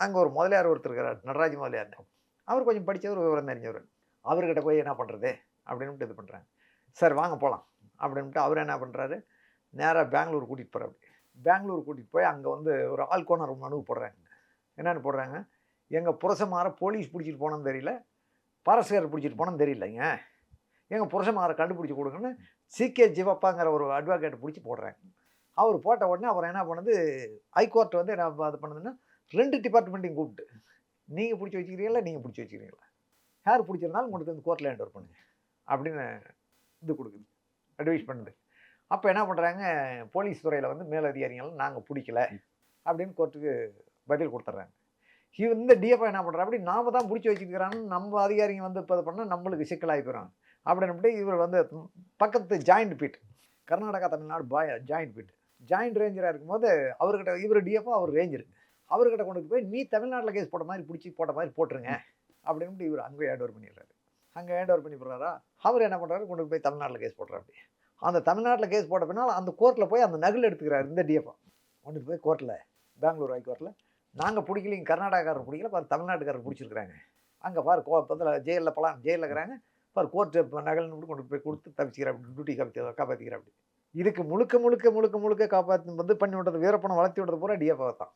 அங்கே ஒரு முதலியார் ஒருத்தர் இருக்கிறார் நடராஜ் முதலியார் அவர் கொஞ்சம் படித்தவர் விவரம் தெரிஞ்சவர். அவர்கிட்ட போய் என்ன பண்ணுறது அப்படின்ட்டு இது பண்ணுறாங்க சார் வாங்க போகலாம் அப்படின்ட்டு அவர் என்ன பண்ணுறாரு நேராக பெங்களூர் கூட்டிகிட்டு போகிறாரு பெங்களூர் கூட்டிகிட்டு போய் அங்கே வந்து ஒரு ஆல்கோனர் மனு போடுறாங்க. என்னென்னு போடுறாங்க? எங்கள் புரசமார போலீஸ் பிடிச்சிட்டு போனோன்னு தெரியல. பாரஸ்கார் பிடிச்சிட்டு போனோன்னு தெரியலைங்க எங்கள் புரசமாரை கண்டுபிடிச்சி கொடுங்கன்னு சிகே ஜிவப்பாங்கிற ஒரு அட்வொகேட்டை பிடிச்சி போடுறாங்க. அவர் போட்ட உடனே அவர் என்ன பண்ணுது? ஹைகோர்ட் வந்து என்ன அது பண்ணுதுன்னா ரெண்டு டிபார்ட்மெண்ட்டையும் கூப்பிட்டு நீங்கள் பிடிச்சி வச்சுக்கிறீங்களா? நீங்கள் பிடிச்சி வச்சுக்கிறீங்களா? யார் பிடிச்சிருந்தாலும் கொண்டு வந்து கோர்ட்டில் ஹேண்ட் ஓவர் பண்ணுங்க அப்படின்னு இது கொடுக்குது அட்வைஸ் பண்ணுது. அப்போ என்ன பண்ணுறாங்க போலீஸ் துறையில் வந்து மேலதிகாரிகள் நாங்கள் பிடிக்கல அப்படின்னு கோர்ட்டுக்கு பதில் கொடுத்துட்றாங்க. இவ இந்த டிஎஃப்ஐ என்ன பண்ணுறா அப்படி நாம் தான் பிடிச்சி வச்சுக்கிறான்னு நம்ம அதிகாரிங்க வந்து இப்போ பண்ணால் நம்மளுக்கு சிக்கலாகி போயிடும் அப்படின்னு இவர் வந்து பக்கத்து ஜாயிண்ட் பீட் கர்நாடகா தமிழ்நாடு பாய் ஜாயிண்ட் பீட் ஜாயிண்ட் ரேஞ்சராக இருக்கும்போது அவர்கிட்ட இவர் டிஎஃப்ஓ அவர் ரேஞ்சர் அவர்கிட்ட கொண்டு போய் நீ தமிழ்நாட்டில் கேஸ் போட்ட மாதிரி பிடிச்சி போட்ட மாதிரி போட்டுருங்க. அப்படின்னு இவர் அங்கே ஹேண்ட் ஓவர் பண்ணிடுறாரு. அங்கே ஹேண்ட் ஓவர் பண்ணி போடுறாரா அவர் என்ன பண்ணுறாரு கொண்டு போய் தமிழ்நாட்டில் கேஸ் போடுறாரு அப்படி அந்த தமிழ்நாட்டில் கேஸ் போட்ட பின்னால் அந்த கோர்ட்டில் போய் அந்த நகல் எடுத்துக்கிறாரு இந்த டிஎஃப்ஓ கொண்டு போய் கோர்ட்டில் பெங்களூர் ஹைகோர்ட்டில் நாங்கள் பிடிக்கலைங்க கர்நாடகாக்காரர் பிடிக்கல பாரு தமிழ்நாட்டுக்காரர் பிடிச்சிருக்கிறாங்க. அங்கே பாரு கோ பத்தில் ஜெயிலில் பலாம் ஜெயிலில் இருக்கிறாங்க. பாரு கோர்ட்டு நகல்னு கொண்டு போய் கொடுத்து தப்பிச்சிக்கிற அப்படி டியூட்டி காப்பாற்றி காப்பாற்றிக்கிற அப்படி இதுக்கு முழுக்க முழுக்க முழுக்க முழுக்க காப்பாற்றி வந்து பண்ணி விட்டது வீரப்பணம் வளர்த்தி விட்டது பூரா டிஎஃப்ஓ தான்.